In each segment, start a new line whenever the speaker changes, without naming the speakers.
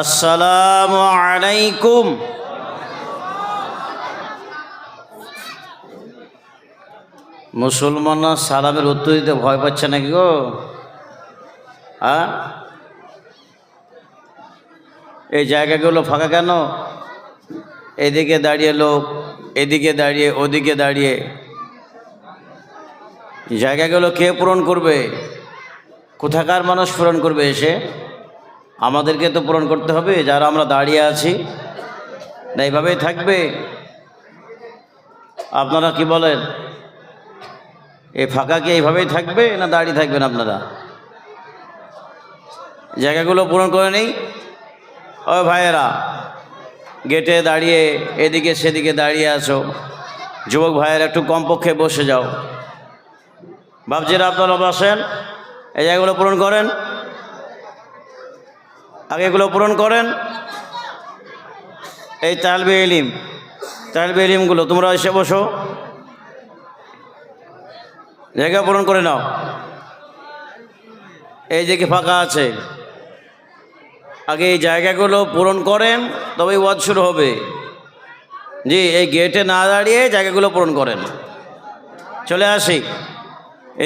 আসসালামু আলাইকুম। মুসলমানরা সালামের উত্তর দিতে ভয় পাচ্ছে নাকি গো? হ্যাঁ? এই জায়গাগুলো ফাঁকা কেন? এদিকে দাঁড়িয়ে লোক, এদিকে দাঁড়িয়ে, ওদিকে দাঁড়িয়ে। জায়গাগুলো কে পূরণ করবে? কোথাকার মানুষ পূরণ করবে এসে? আমাদেরকে তো পূরণ করতে হবে, যারা আমরা দাঁড়িয়ে আছি, না এইভাবেই থাকবে। আপনারা কি বলেন? এই ফাঁকা কি এইভাবেই থাকবে, না দাঁড়িয়ে থাকবেন আপনারা? জায়গাগুলো পূরণ করে নেই। ও ভাইয়েরা, গেটে দাঁড়িয়ে, এদিকে সেদিকে দাঁড়িয়ে আছো। যুবক ভাইয়ের, একটু কমপক্ষে বসে যাও। বাবজিরা আপনারা বসেন। এই জায়গাগুলো পূরণ করেন। আগে এগুলো পূরণ করেন। এই তালবে এলিম তালবে এলিমগুলো তোমরা এসে বসো। জায়গা পূরণ করে নাও। এই দিকে ফাঁকা আছে। আগে এই জায়গাগুলো পূরণ করেন তবেই ওয়াজ শুরু হবে। জি এই গেটে না দাঁড়িয়ে জায়গাগুলো পূরণ করেন। চলে আসি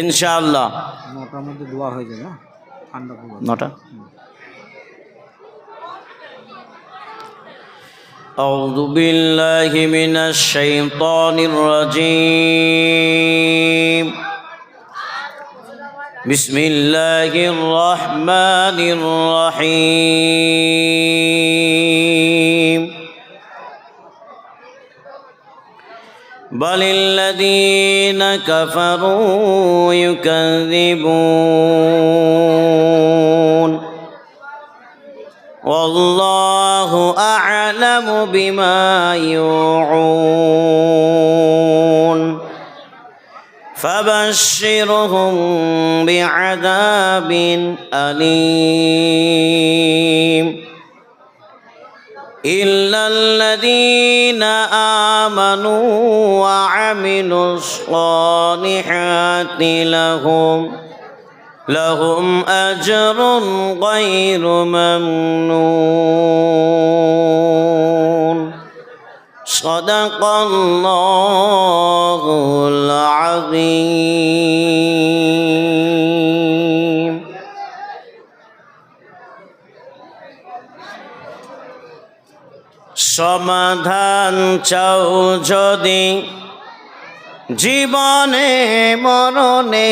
ইনশাআল্লাহ।
নটার মধ্যে দোয়া হয়ে যাবে না ঠান্ডা
নটা? أعوذ بالله من الشيطان الرجيم. بسم الله الرحمن الرحيم. بل الذين كفروا يكذبون. والله أعلم بما يوعون. فبشرهم بعذاب أليم. إلا الذين آمنوا وعملوا الصالحات لهم لهم أجر غير ممنون صدق الله العظيم সমাধান চাও যদি জীবনে মরণে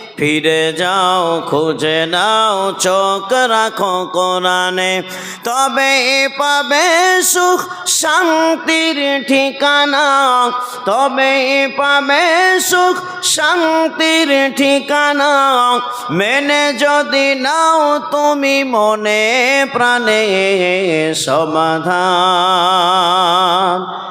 ফিরে যাও, খুঁজে নাও, চোখ রাখো কোরআনে। তবে পাবে সুখ, শান্তির ঠিকানা। তবে পাবে সুখ, শান্তির ঠিকানা। মেনে যদি নাও, তুমি মনে প্রাণে সমাধান।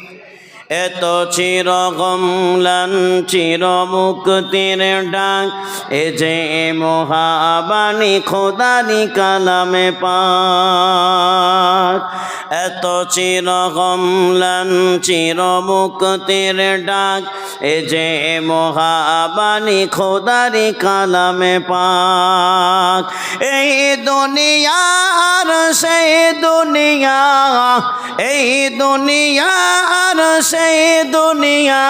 এত চিরগমলান চির মুক্তির ডাক। এ যে মহাবাণী খোদারি কালামে পাক। এত চিরগমলান চির মুক্তির ডাক। এ যে মহাবাণী খোদারি কালামে পাক। এই দুনিয়ার, সেই দুনিয়া, এই দুনিয়ার সে সেই দুনিয়া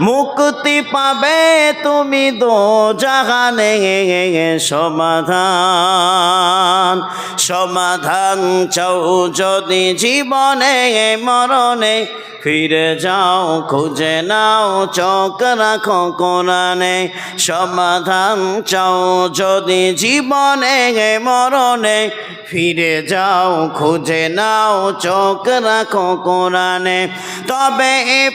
মুক্তি পাবে তুমি দো জাহানে সমাধান সমাধান চাও যদি জীবনে, মরণে। ফিরে যাও, খুঁজে নাও, চোখ রাখো কোরআনে। সমাধান চাও যদি জীবনে, মরণে। ফিরে যাও, খুঁজে নাও, চোখ রাখো কোরআনে। তবে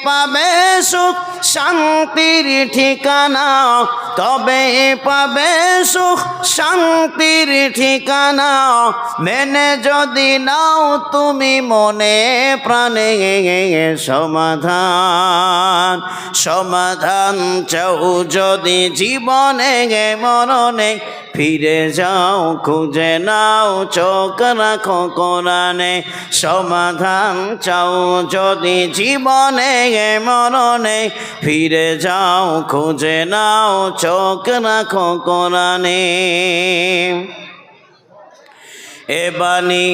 পাবে সুখ, শান্তির ঠিকানা। তবে পাবে সুখ, শান্তির ঠিকানা। মেনে যদি নাও তুমি মনে প্রাণে সমাধান। সমাধান চাও যদি জীবনে গে মরণে। ফিরে যাও, খুঁজে নাও, চোখ রাখো কোরআনে। সমাধান চাও যদি জীবনে মরণে। ফিরে যাও খুঁজে নাও চোখ রাখো কোরআনে। এ বাণী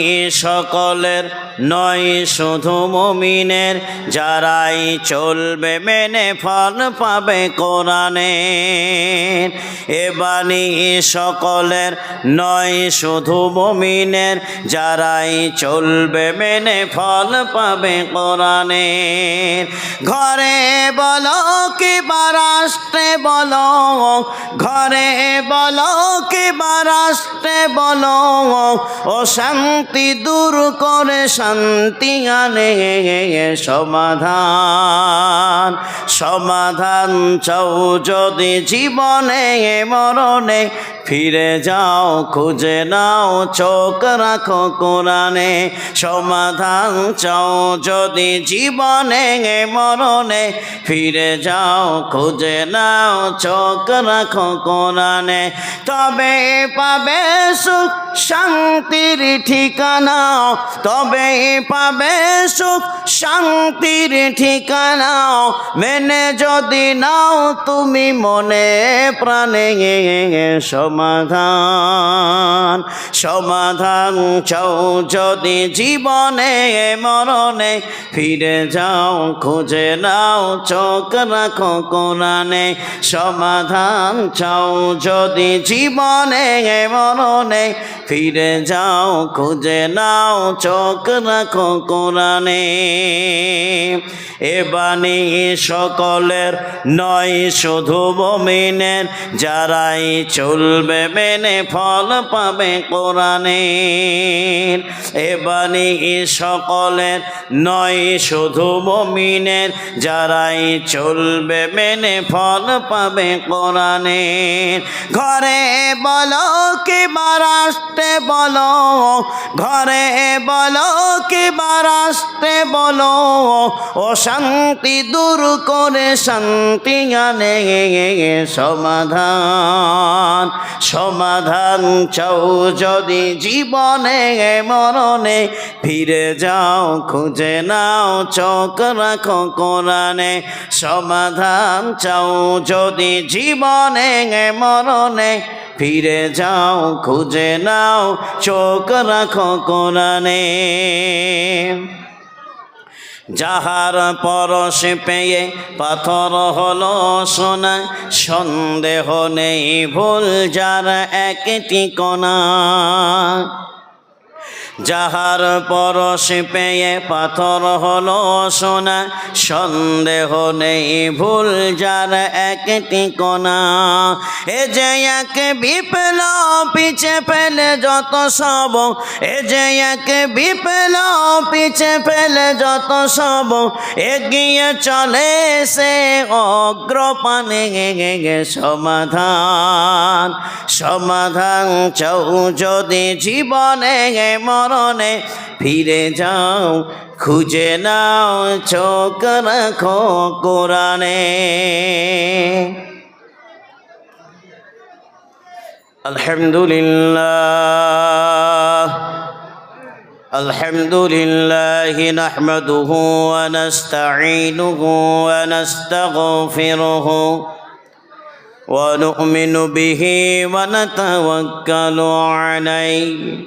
সকলের নয়, শুধু মমিনের। যারাই চলবে মেনে ফল পাবে কোরআনে এ বাণী সকলের নয়, শুধু মমিনের। যারাই চলবে মেনে ফল পাবে কোরআনে ঘরে বলো কি বারাষ্ট্রে বলো, ঘরে বলো বারাষ্ট্রে বলো, ও শান্তি দূর করে শান্তি আনে, সমাধান সমাধান চাও যদি জীবনে, মরণে, ফিরে যাও, খুঁজে নাও, চোখ রাখো কোরআনে, সমাধান চাও যদি জীবনে, মরণে, ফিরে যাও, খুঁজে নাও, চোখ রাখো কোরআনে, তবে পাবে সুখ, শান্তির ঠিকানা। তবে পাবে সুখ, শান্তির ঠিকানা। মেনে যদি নাও তুমি মনে প্রাণে সমাধান। সমাধান চাও যদি জীবনে, মরণে। ফিরে যাও, খুঁজে নাও, চোখ রাখো কোরআনে। সমাধান চাও যদি জীবনে মরণে ফিরে যাও, খুঁজে নাও, চোখ রাখো কোরআনে। এ বাণী সকলের নয়, শুধু মমিনের। যারাই চলবে মেনে ফল পাবে কোরআনে। এ বাণী সকলের নয়, শুধু মমিনের। যারাই চলবে মেনে ফল পাবে কোরআনে। ঘরে বলো কি বারাষ্টে বলো, ঘরে বলো কি বারাষ্টে বলো। ও শান্তি দূর করে শান্তি আনে, সমাধান সমাধান চাও যদি জীবনে, মরণে। ফিরে যাও, খুঁজে নাও, চোখ রাখো কোরআনে। সমাধান চাও যদি জীবনে, মরণে। ফিরে যাও, খুঁজে নাও, চোখ রাখো কোরআনে। যাহার পরশ পেয়ে পাথর হল সোনা, সন্দেহ নেই ভুল, যার একটি কণা। যাহার পরশ পেয়ে পাথর হলো সোনা, সন্দেহ নেই ভুল যার একটি কোনা এ যে এক বিপল পিছে ফেলে যত সব, এ যে এক বিপল পিছে ফেলে যত সব, এগিয়ে চলে সে অগ্রপানে সমাধান। সমাধান চাও যদি জীবনে মরণে ফিরে যাও খুঁজে নাও চোখ রাখো কোরআনে আলহামদুলিল্লাহ الحمد لله نحمده ونستعينه ونستغفره ونؤمن به ونتوكل عليه